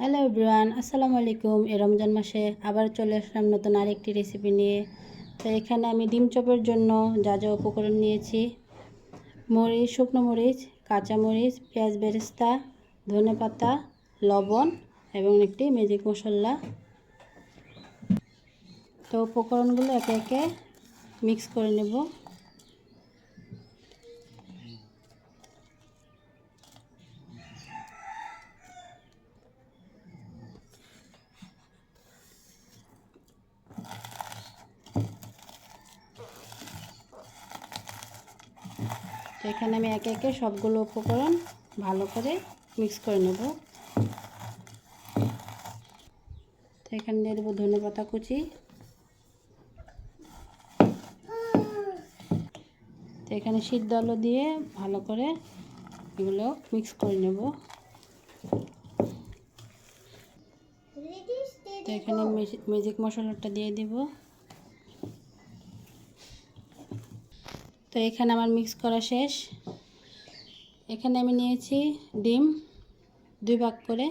Hello everyone আসসালামু আলাইকুম এই রমজান মাসে আবার চলে আসলাম নতুন আরেকটি রেসিপি নিয়ে। তো এখানে আমি ডিম চপের জন্য যা যা উপকরণ নিয়েছি। মরিচ, শুকনো মরিচ, কাঁচা মরিচ, পেঁয়াজ বেরেস্তা, ধনে পাতা, লবণ এবং একটি ম্যাজিক মশলা। তো উপকরণগুলো একে একে মিক্স করে নেব। এখানে আমি একে একে সবগুলো উপকরণ ভালো করে মিক্স করে নেব। তো এখানে দিয়ে দেবো ধনে পাতা কুচি। এখানে সিদ্ধ আলু দিয়ে ভালো করে এগুলো মিক্স করে নেব। তো এখানে ম্যাজিক মশলাটা দিয়ে দিব। তো এখানে আমার মিক্স করা শেষ। এখানে আমি নিয়েছি ডিম, দুই ভাগ করে।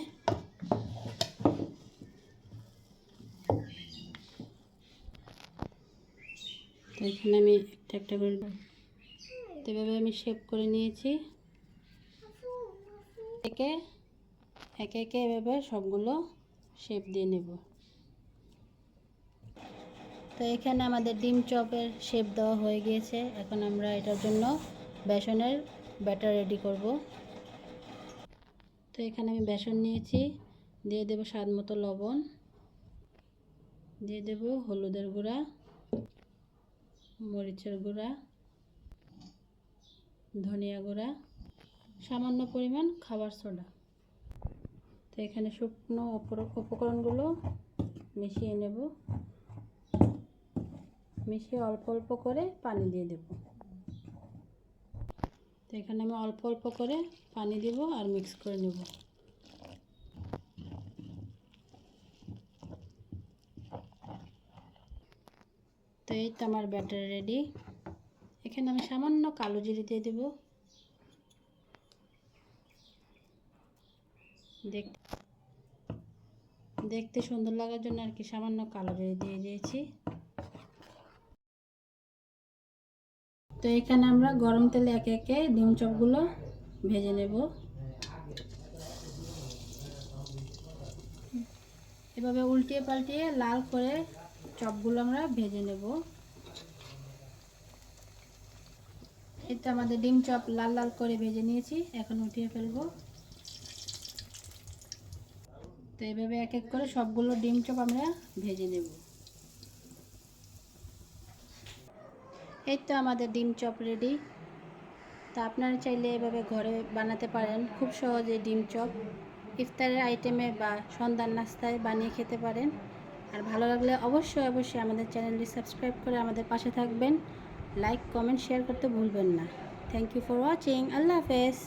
তো এখানে আমি একটা একটা করে তো এভাবে আমি শেপ করে নিয়েছি। একে একে একে এভাবে সবগুলো শেপ দিয়ে নেব। তো এখানে আমাদের ডিম চপের শেপ দেওয়া হয়ে গিয়েছে। এখন আমরা এটার জন্য বেসনের ব্যাটার রেডি করব। তো এখানে আমি বেসন নিয়েছি, দিয়ে দেব স্বাদ মতো লবণ, দিয়ে দেব হলুদের গুঁড়া, মরিচের গুঁড়া, ধনিয়া গুঁড়া, সামান্য পরিমাণ খাবার সোডা। তো এখানে শুকনো উপকরণগুলো মিশিয়ে নেব। মিশিয়ে অল্প অল্প করে পানি দিয়ে দেব। তো এখানে আমি অল্প অল্প করে পানি দেব আর মিক্স করে নেব। তো এই তো আমার ব্যাটার রেডি। এখানে আমি সামান্য কালো জিরে দিয়ে দেব। দেখতে দেখতে সুন্দর লাগার জন্য আর কি সামান্য কালো জিরে দিয়ে দিয়েছি। তো এখানে আমরা গরম তেলে একে একে ডিম চপগুলো ভেজে নেব। এভাবে উল্টিয়ে পাল্টিয়ে লাল করে চপগুলো আমরা ভেজে নেব। তো আমাদের ডিম চপ লাল লাল করে ভেজে নিয়েছি, এখন উঠিয়ে ফেলব। তো এভাবে এক এক করে সবগুলো ডিম চপ আমরা ভেজে নেব। এই তো আমাদের ডিম চপ রেডি তা আপনারা চাইলে এভাবে ঘরে বানাতে পারেন। খুব সহজে ডিম চপ। ইফতারের আইটেমে বা সন্ধ্যার নাস্তায় বানিয়ে খেতে পারেন। আর ভালো লাগলে অবশ্যই অবশ্যই আমাদের চ্যানেলটি সাবস্ক্রাইব করে আমাদের পাশে থাকবেন। লাইক, কমেন্ট শেয়ার করতে ভুলবেন না। থ্যাংক ইউ ফর ওয়াচিং আল্লাহ হাফেজ।